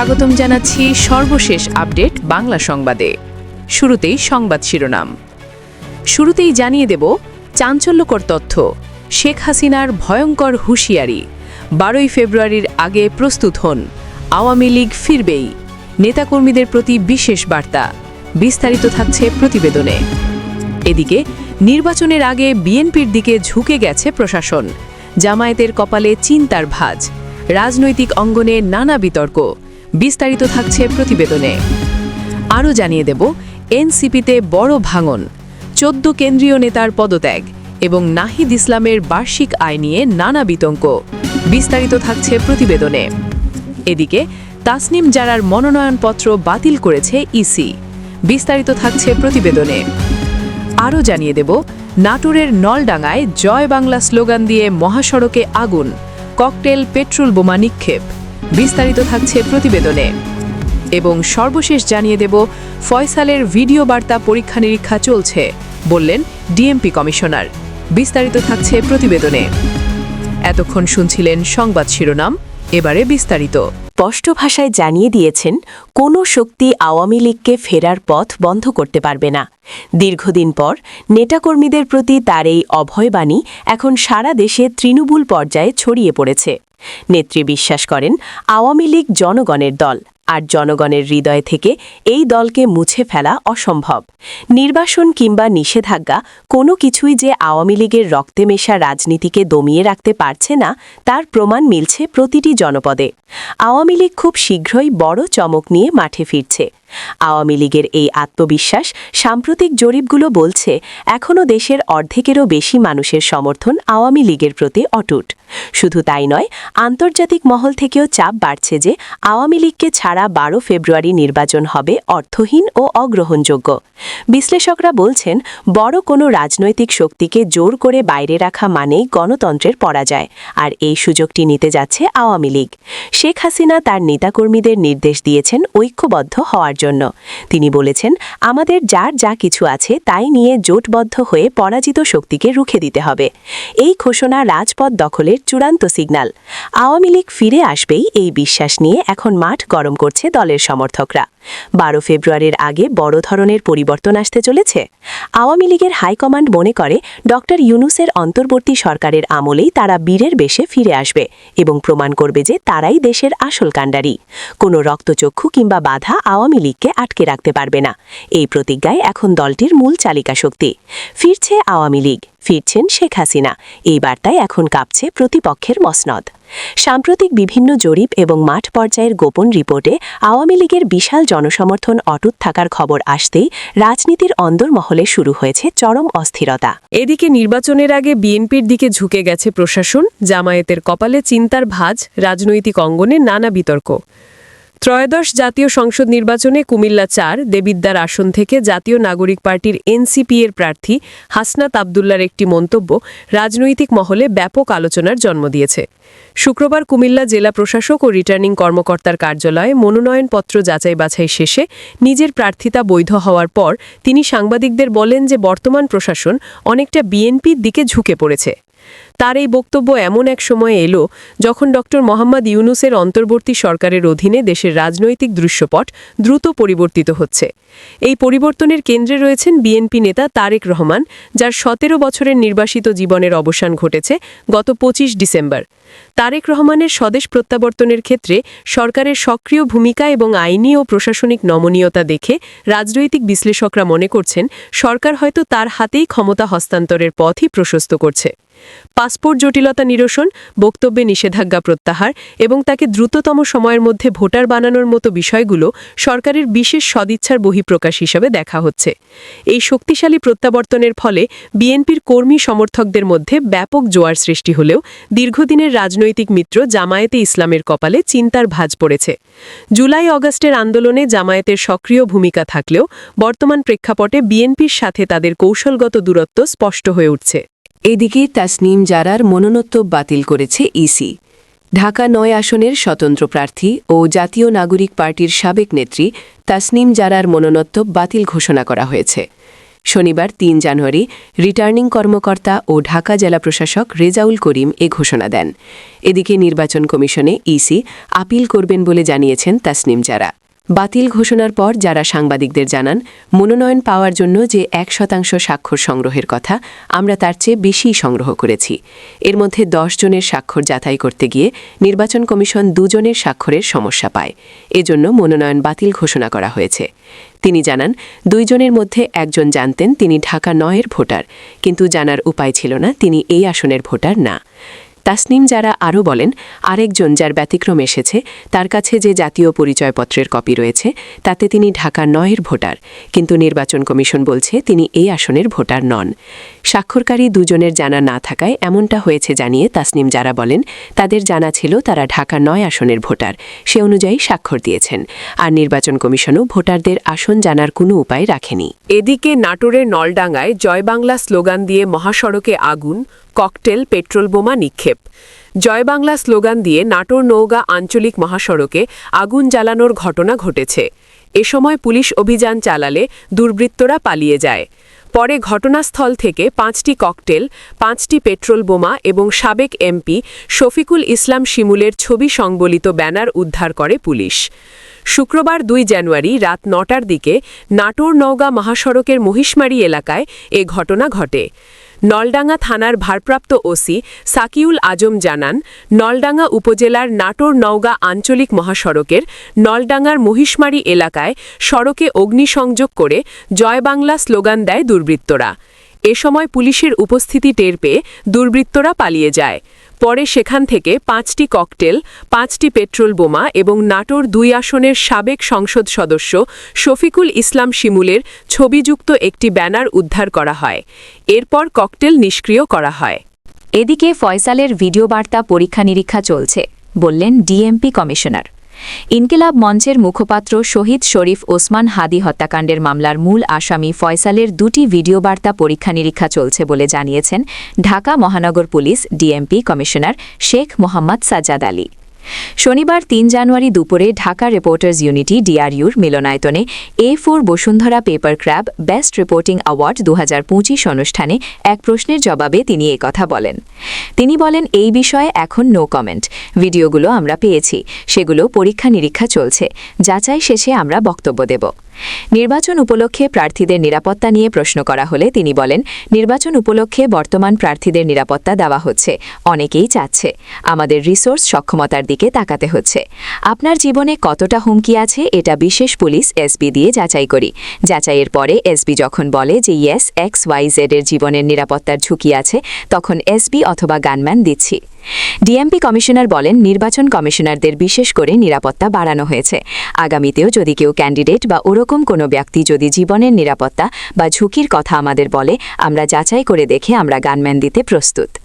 স্বাগতম জানাচ্ছি সর্বশেষ আপডেট বাংলা সংবাদে। শুরুতেই সংবাদ শিরোনাম। শুরুতেই জানিয়ে দেব চাঞ্চল্যকর তথ্য। শেখ হাসিনার ভয়ঙ্কর হুঁশিয়ারি। বারোই ফেব্রুয়ারির আগে প্রস্তুত হন। আওয়ামী লীগ ফিরবেই। নেতাকর্মীদের প্রতি বিশেষ বার্তা। বিস্তারিত থাকছে প্রতিবেদনে। এদিকে, নির্বাচনের আগে বিএনপির দিকে ঝুঁকে গেছে প্রশাসন। জামায়াতের কপালে চিন্তার ভাঁজ। রাজনৈতিক অঙ্গনে নানা বিতর্ক। বিস্তারিত থাকছে প্রতিবেদনে। আরও জানিয়ে দেব, এনসিপিতে বড় ভাঙন, চোদ্দ কেন্দ্রীয় নেতার পদত্যাগ এবং নাহিদ ইসলামের বার্ষিক আয় নিয়ে নানা বিতঙ্ক। বিস্তারিত থাকছে প্রতিবেদনে। এদিকে, তাসনিম জারার মনোনয়নপত্র বাতিল করেছে ইসি। বিস্তারিত থাকছে প্রতিবেদনে। আরও জানিয়ে দেব, নাটোরের নলডাঙ্গায় জয় বাংলা স্লোগান দিয়ে মহাসড়কে আগুন, ককটেল, পেট্রোল বোমা নিক্ষেপ। বিস্তারিত থাকছে প্রতিবেদনে। এবং সর্বশেষ জানিয়ে দেব, ফয়সালের ভিডিও বার্তা পরীক্ষা নিরীক্ষা চলছে, বললেন ডিএমপি কমিশনার। বিস্তারিত থাকছে প্রতিবেদনে। এতক্ষণ শুনছিলেন সংবাদ শিরোনাম, এবারে বিস্তারিত। স্পষ্ট ভাষায় জানিয়ে দিয়েছেন, কোনো শক্তি আওয়ামী লীগকে ফেরার পথ বন্ধ করতে পারবে না। দীর্ঘদিন পর নেতাকর্মীদের প্রতি তার এই অভয়বাণী এখন সারা দেশে তৃণমূল পর্যায়ে ছড়িয়ে পড়েছে। নেত্রী বিশ্বাস করেন, আওয়ামী লীগ জনগণের দল, আর জনগণের হৃদয় থেকে এই দলকে মুছে ফেলা অসম্ভব। নির্বাসন কিংবা নিষেধাজ্ঞা কোনো কিছুই যে আওয়ামী লীগের রক্তে মেশা রাজনীতিকে দমিয়ে রাখতে পারছে না, তার প্রমাণ মিলছে প্রতিটি জনপদে। আওয়ামী লীগ খুব শীঘ্রই বড় চমক নিয়ে মাঠে ফিরছে। আওয়ামী লীগের এই আত্মবিশ্বাস, সাম্প্রতিক জরিপগুলো বলছে এখনও দেশের অর্ধেকেরও বেশি মানুষের সমর্থন আওয়ামী লীগের প্রতি অটুট। শুধু তাই নয়, আন্তর্জাতিক মহল থেকেও চাপ বাড়ছে যে আওয়ামী লীগকে ছাড়া বারো ফেব্রুয়ারি নির্বাচন হবে অর্থহীন ও অগ্রহণযোগ্য। বিশ্লেষকরা বলছেন, বড় কোনো রাজনৈতিক শক্তিকে জোর করে বাইরে রাখা মানেই গণতন্ত্রের পরাজয়, আর এই সুযোগটি নিতে যাচ্ছে আওয়ামী লীগ। শেখ হাসিনা তার নেতাকর্মীদের নির্দেশ দিয়েছেন ঐক্যবদ্ধ হওয়ার জন্য। তিনি বলেছেন, আমাদের যার যা কিছু আছে তাই নিয়ে জোটবদ্ধ হয়ে পরাজিত শক্তিকে রুখে দিতে হবে। এই ঘোষণা রাজপথ দখলের চূড়ান্ত সিগন্যাল আওয়ামী লীগ ফিরে আসবেই এই বিশ্বাস নিয়ে এখন মাঠ গরম করছে দলের সমর্থকরা। বারো ফেব্রুয়ারির আগে বড় ধরনের পরিবর্তন আসতে চলেছে। আওয়ামী লীগের হাইকমান্ড মনে করে ড ইউনুসের অন্তর্বর্তী সরকারের আমলেই তারা বীরের বেশে ফিরে আসবে এবং প্রমাণ করবে যে তারাই দেশের আসল কাণ্ডারি। কোনো রক্তচক্ষু কিংবা বাধা আওয়ামী লীগকে আটকে রাখতে পারবে না। এই প্রতিজ্ঞায় এখন দলটির মূল চালিকা শক্তি ফিরছে আওয়ামী লীগ। ফিরছেন শেখ হাসিনা। এই বার্তায় এখন কাঁপছে প্রতিপক্ষের মসনদ। সাম্প্রতিক বিভিন্ন জরিপ এবং মাঠ পর্যায়ের গোপন রিপোর্টে আওয়ামী লীগের বিশাল জনসমর্থন অটুট থাকার খবর আসতেই রাজনীতির অন্দরমহলে শুরু হয়েছে চরম অস্থিরতা। এদিকে নির্বাচনের আগে বিএনপির দিকে ঝুঁকে গেছে প্রশাসন, জামায়াতের কপালে চিন্তার ভাঁজ, রাজনৈতিক অঙ্গনে নানা বিতর্ক। ত্রয়োদশ জাতীয় সংসদ নির্বাচনে কুমিল্লা চার দেবিদ্দার আসন থেকে জাতীয় নাগরিক পার্টির এনসিপি এর প্রার্থী হাসনাত আবদুল্লার একটি মন্তব্য রাজনৈতিক মহলে ব্যাপক আলোচনার জন্ম দিয়েছে। শুক্রবার কুমিল্লা জেলা প্রশাসক ও রিটার্নিং কর্মকর্তার কার্যালয়ে মনোনয়নপত্র যাচাই বাছাই শেষে নিজের প্রার্থিতা বৈধ হওয়ার পর তিনি সাংবাদিকদের বলেন যে বর্তমান প্রশাসন অনেকটা বিএনপির দিকে ঝুঁকে পড়েছে। তার এই বক্তব্য এমন এক সময়ে এলো যখন ড. মোহাম্মদ ইউনুসের অন্তর্বর্তী সরকারের অধীনে দেশের রাজনৈতিক দৃশ্যপট দ্রুত পরিবর্তিত হচ্ছে। এই পরিবর্তনের কেন্দ্রে রয়েছেন বিএনপি নেতা তারেক রহমান, যার সতেরো বছরের নির্বাসিত জীবনের অবসান ঘটেছে গত পঁচিশ ডিসেম্বর। তারেক রহমানের স্বদেশ প্রত্যাবর্তনের ক্ষেত্রে সরকারের সক্রিয় ভূমিকা এবং আইনি ও প্রশাসনিক নমনীয়তা দেখে রাজনৈতিক বিশ্লেষকরা মনে করছেন, সরকার হয়তো তার হাতেই ক্ষমতা হস্তান্তরের পথই প্রশস্ত করছে। পাসপোর্ট জটিলতা নিরসন, বক্তব্যে নিষেধাজ্ঞা প্রত্যাহার এবং তাকে দ্রুততম সময়ের মধ্যে ভোটার বানানোর মতো বিষয়গুলো সরকারের বিশেষ সদিচ্ছার বহিঃপ্রকাশ হিসাবে দেখা হচ্ছে। এই শক্তিশালী প্রত্যাবর্তনের ফলে বিএনপির কর্মী সমর্থকদের মধ্যে ব্যাপক জোয়ার সৃষ্টি হলেও দীর্ঘদিনের রাজনৈতিক মিত্র জামায়াতে ইসলামের কপালে চিন্তার ভাঁজ পড়েছে। জুলাই অগস্টের আন্দোলনে জামায়াতের সক্রিয় ভূমিকা থাকলেও বর্তমান প্রেক্ষাপটে বিএনপির সাথে তাদের কৌশলগত দূরত্ব স্পষ্ট হয়ে উঠছে। এদিকে তাসনিম জারার মনোনত্ব বাতিল করেছে ইসি। ঢাকা নয় আসনের স্বতন্ত্র প্রার্থী ও জাতীয় নাগরিক পার্টির সাবেক নেত্রী তাসনিম জারার মনোনত্ব বাতিল ঘোষণা করা হয়েছে। শনিবার তিন জানুয়ারি রিটার্নিং কর্মকর্তা ও ঢাকা জেলা প্রশাসক রেজাউল করিম এ ঘোষণা দেন। এদিকে নির্বাচন কমিশনে ইসি আপিল করবেন বলে জানিয়েছেন তাসনিম জারা। বাতিল ঘোষণার পর যারা সাংবাদিকদের জানান, মনোনয়ন পাওয়ার জন্য যে এক শতাংশ স্বাক্ষর সংগ্রহের কথা, আমরা তার চেয়ে বেশিই সংগ্রহ করেছি। এর মধ্যে দশ জনের স্বাক্ষর যাচাই করতে গিয়ে নির্বাচন কমিশন দুজনের স্বাক্ষরের সমস্যা পায়। এজন্য মনোনয়ন বাতিল ঘোষণা করা হয়েছে। তিনি জানান দুইজনের মধ্যে একজন জানতেন তিনি ঢাকা নয়ের ভোটার, কিন্তু জানার উপায় ছিল না, তিনি এই আসনের ভোটার না। তাসনিম যারা আরও বলেন, আরেকজন যার ব্যতিক্রম এসেছে, তার কাছে যে জাতীয় পরিচয়পত্রের কপি রয়েছে, তাতে তিনি ঢাকা নয়ের ভোটার, কিন্তু নির্বাচন কমিশন বলছে তিনি এই আসনের ভোটার নন। স্বাক্ষরকারী দুজনের জানা না থাকায় এমনটা হয়েছে জানিয়ে তাসনিম যারা বলেন, তাদের জানা ছিল তারা ঢাকা নয় আসনের ভোটার, সে অনুযায়ী স্বাক্ষর দিয়েছেন, আর নির্বাচন কমিশনও ভোটারদের আসন জানার কোনো উপায় রাখেনি। এদিকে নাটোরের নলডাঙ্গায় জয় বাংলা স্লোগান দিয়ে মহাসড়কে আগুন ককটেল, পেট্রোল বোমা নিক্ষেপ। জয় বাংলা স্লোগান দিয়ে নাটোর নৌগা আঞ্চলিক মহাসড়কে আগুন জ্বালানোর ঘটনা ঘটেছে। এ সময় পুলিশ অভিযান চালালে দুর্বৃত্তরা পালিয়ে যায়। পরে ঘটনাস্থল থেকে পাঁচটি ককটেল, পাঁচটি পেট্রোল বোমা এবং সাবেক এমপি শফিকুল ইসলাম শিমুলের ছবি সংবলিত ব্যানার উদ্ধার করে পুলিশ। শুক্রবার দুই জানুয়ারি রাত নটার দিকে নাটোর নওগাঁ মহাসড়কের মহিষমারি এলাকায় এ ঘটনা ঘটে। নলডাঙ্গা থানার ভারপ্রাপ্ত ওসি সাকিউল আজম জানান, নলডাঙ্গা উপজেলার নাটোর নওগাঁ আঞ্চলিক মহাসড়কের নলডাঙ্গার মহিষমারি এলাকায় সড়কে অগ্নিসংযোগ করে জয় বাংলা স্লোগান দেয় দুর্বৃত্তরা। এ সময় পুলিশের উপস্থিতি টের পেয়ে দুর্বৃত্তরা পালিয়ে যায়। পরে সেখান থেকে পাঁচটি ককটেল, পাঁচটি পেট্রোল বোমা এবং নাটোর দুই আসনের সাবেক সংসদ সদস্য শফিকুল ইসলাম শিমুলের ছবিযুক্ত একটি ব্যানার উদ্ধার করা হয়। এরপর ককটেল নিষ্ক্রিয় করা হয়। এদিকে ফয়সালের ভিডিও বার্তা পরীক্ষা নিরীক্ষা চলছে, বললেন ডিএমপি কমিশনার। ইনকিলাব মঞ্চের মুখপাত্র শহীদ শরীফ ওসমান হাদি হত্যাকাণ্ডের মামলার মূল আসামি ফয়সালের দুটি ভিডিও বার্তা পরীক্ষা নিরীক্ষা চলছে বলে জানিয়েছেন ঢাকা মহানগর police DMP commissioner Sheikh Mohammad Sajjad Ali. শনিবার তিন জানুয়ারি দুপুরে ঢাকা রিপোর্টার্স ইউনিটি ডিআরইউর মিলনায়তনে A four Bashundhara paper CRAB best reporting award দুহাজার পঁচিশ অনুষ্ঠানে এক প্রশ্নের জবাবে তিনি কথা বলেন। তিনি বলেন, এই বিষয়ে এখন নো কমেন্ট ভিডিওগুলো আমরা পেয়েছি। সেগুলো পরীক্ষা নিরীক্ষা চলছে। যাচাই শেষে আমরা বক্তব্য দেব। নির্বাচন উপলক্ষে প্রার্থীদের নিরাপত্তা নিয়ে প্রশ্ন করা হলে তিনি বলেন, নির্বাচন উপলক্ষে বর্তমান প্রার্থীদের নিরাপত্তা দেওয়া হচ্ছে, অনেকেই চাচ্ছে। আমাদের রিসোর্স সক্ষমতার দিকে তাকাতে হচ্ছে। আপনার জীবনে কতটা হুমকি আছে এটা বিশেষ পুলিশ এসবি দিয়ে যাচাই করি। যাচাইয়ের পরে এসবি যখন বলে যে ইয়েস, এক্স, ওয়াই, জেড এর জীবনের নিরাপত্তার ঝুঁকি আছে, তখন এসবি অথবা গানম্যান দিচ্ছি। ডিএমপি কমিশনার বলেন, নির্বাচন কমিশনারদের বিশেষ করে নিরাপত্তা বাড়ানো হয়েছে। আগামীতেও যদি কেউ ক্যান্ডিডেট বা ওরকম কোনো ব্যক্তি যদি জীবনের নিরাপত্তা বা ঝুঁকির কথা আমাদের বলে, আমরা যাচাই করে দেখে আমরা গানম্যান দিতে প্রস্তুত।